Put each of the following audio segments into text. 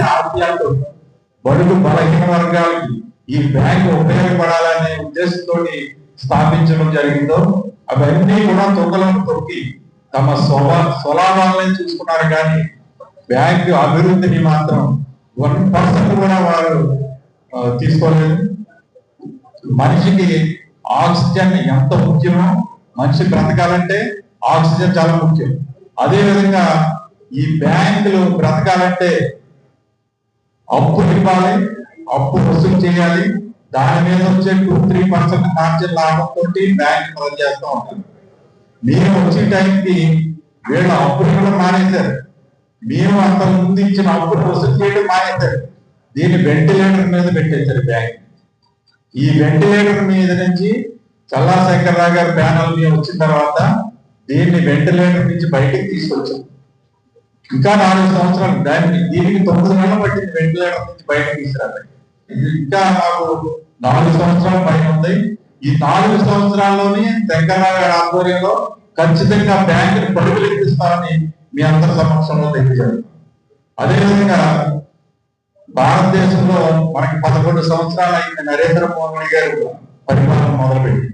రాష్ట్రాలు బడుగు బలహీన వర్గాలకి ఈ బ్యాంకు ఉపయోగపడాలనే ఉద్దేశంతో స్థాపించడం జరిగిందో అవన్నీ కూడా తొక్కలను తొక్కి తమ స్వభా స్వలాభాలను చూసుకున్నారు కానీ బ్యాంకు అభివృద్ధిని మాత్రం వన్ పర్సెంట్ కూడా వారు తీసుకోలేదు. మనిషికి ఆక్సిజన్ ఎంత ముఖ్యమో మనిషి బ్రతకాలంటే ఆక్సిజన్ చాలా ముఖ్యం. అదే విధంగా ఈ బ్యాంకులు బ్రతకాలంటే అప్పు ఇవ్వాలి అప్పు వసూలు చేయాలి. దాని మీద వచ్చే టూ త్రీ పర్సెంట్ మార్జిన్ లాభంతో బ్యాంక్ పని చేస్తూ ఉంటారు మేము వచ్చే టైంకి వీళ్ళ అప్పులు కూడా మానేశారు. మేము అంత ముందు ఇచ్చిన అప్పులు వసూలు చేయడం మానేశారు. దీన్ని వెంటిలేటర్ మీద పెట్టేశారు బ్యాంక్. ఈ వెంటిలేటర్ మీద నుంచి చల్లా శంకర్రావు గారి బ్యానర్ మీద వచ్చిన తర్వాత దీన్ని వెంటిలేటర్ నుంచి బయటికి తీసుకొచ్చాం ఇంకా నాలుగు సంవత్సరాలు దానికి దీనికి తొమ్మిది నెలలు పట్టింది వెంటిలేటర్ నుంచి బయటకు తీసుకురాలి ఇది ఇంకా నాకు నాలుగు సంవత్సరాలు పైన ఉంది. ఈ నాలుగు సంవత్సరాల్లోనే శంకర్రావు ఆధ్వర్యంలో ఖచ్చితంగా బ్యాంకుని పరుగులెత్తిస్తామని మీ అందరి సమక్షంలో తెలియజేయాలి అదేవిధంగా భారతదేశంలో మనకి పదకొండు సంవత్సరాలు అయింది నరేంద్ర మోదీ గారు పరిపాలన మొదలుపెట్టి.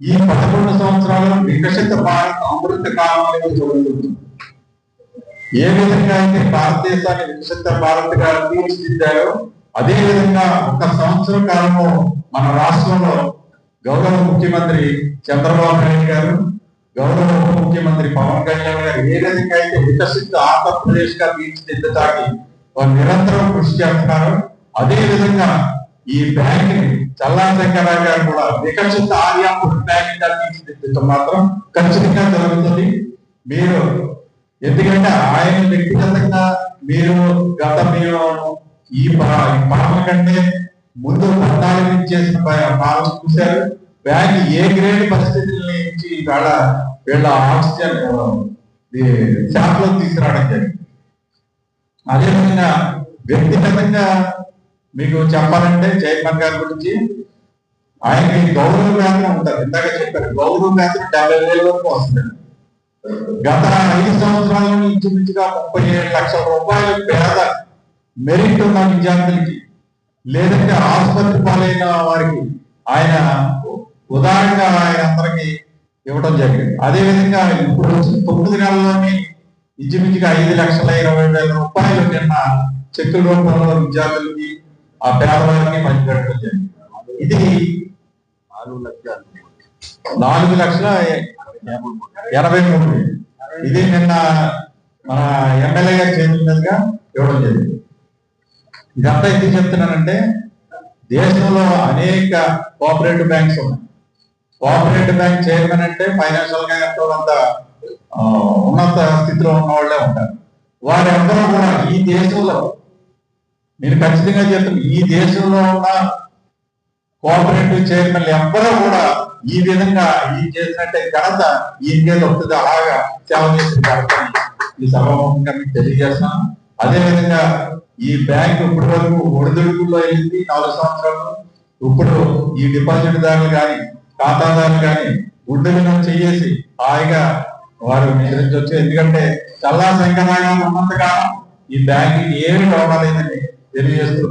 ఈ పదకొండు సంవత్సరాలు వికసిత భారత్ అమృత కాలం అనేది ఏ విధంగా అయితే భారతదేశాన్ని వికసిత భారత్గా తీర్చిదిద్దారో అదే విధంగా ఒక సంవత్సర కాలంలో మన రాష్ట్రంలో గౌరవ ముఖ్యమంత్రి చంద్రబాబు నాయుడు గారు గౌరవ ఉప ముఖ్యమంత్రి పవన్ కళ్యాణ్ గారు ఏ విధంగా అయితే వికసిత ఆంధ్రప్రదేశ్గా తీర్చిదిద్దటానికి వారు నిరంతరం కృషి చేస్తున్నారు అదే విధంగా ఈ బ్యాంక్ని చల్లా శంకరరావు గారు కూడా వికసిత ఆర్యా బ్యాంక్గా తీర్చిదిద్దటం మాత్రం ఖచ్చితంగా జరుగుతుంది. మీరు ఎందుకంటే ఆయన వ్యక్తిగతంగా మీరు గత మీరు ఈ పా- పాలన కంటే ముందు పద్నాలుగు చేసిన పాలన చూశారు. బ్యాంక్ ఏ గ్రేడ్ పరిస్థితుల నుంచి ఇవాళ వీళ్ళ ఆక్సిజన్ షాప్ తీసుకురావడం జరిగింది. అదేవిధంగా వ్యక్తిగతంగా మీకు చెప్పాలంటే చైర్మన్ గారి గురించి ఆయనకి గౌరవ వేతనం ఉంటుంది. ఇందాక చెప్పారు గౌరవ వేతనం డెబ్బై వేల వరకు వస్తుంది. గత ఐదు సంవత్సరాల ఇంచుమించుగా ముప్పై ఏడు లక్షల రూపాయల పేద మెరిట్ ఉన్న విద్యార్థులకి లేదంటే ఆసుపత్రి పాలైన వారికి ఆయన ఉదాహరణగా ఆయన అందరికి ఇవ్వడం జరిగింది. అదే విధంగా ఇప్పుడు వచ్చిన తొమ్మిది నెలల్లోని ఇంచుమించుగా ఐదు లక్షల ఇరవై వేల రూపాయలు నిన్న చెక్కుల రూపంలో విద్యార్థులకి ఆ పేదవారికి పంచిపెట్టడం జరిగింది. ఇది నాలుగు లక్షల ఎనభై మూడు. ఇది నిన్న మన ఎమ్మెల్యే గారు చేతుల ఇవ్వడం జరిగింది. ఇదంతా ఎందుకు చెప్తున్నానంటే దేశంలో అనేక కోఆపరేటివ్ బ్యాంక్స్ ఉన్నాయి. కోఆపరేటివ్ బ్యాంక్ చైర్మన్ అంటే ఫైనాన్షియల్గా ఎంతో కొంత ఉన్నత స్థితిలో ఉన్న వాళ్ళే ఉంటారు. వారందరూ కూడా ఈ దేశంలో నేను ఖచ్చితంగా చెప్తాను ఈ దేశంలో ఉన్న కోఆపరేటివ్ చైర్మన్ ఎవ్వరూ కూడా ఈ విధంగా ఈ చేసినట్టే ఘనత ఈయనకే వస్తుంది అలాగా సేవ చేసిన ఘనత ఈ సభాముఖంగా మీకు తెలియజేస్తున్నాను. అదే విధంగా ఈ బ్యాంక్ ఇప్పటి వరకు ఒడిదుడుకుల్లో వెళ్ళింది నాలుగు సంవత్సరాలు. ఇప్పుడు ఈ డిపాజిట్ దారులు కానీ ఖాతాదారులు కానీ గుడ్డలను చేసి హాయిగా వారు నిద్రించవచ్చు ఎందుకంటే చల్లా సంఖ్యగా ఉన్నంతగా ఈ బ్యాంక్ ఏమి కావాలేదని తెలియజేస్తుంది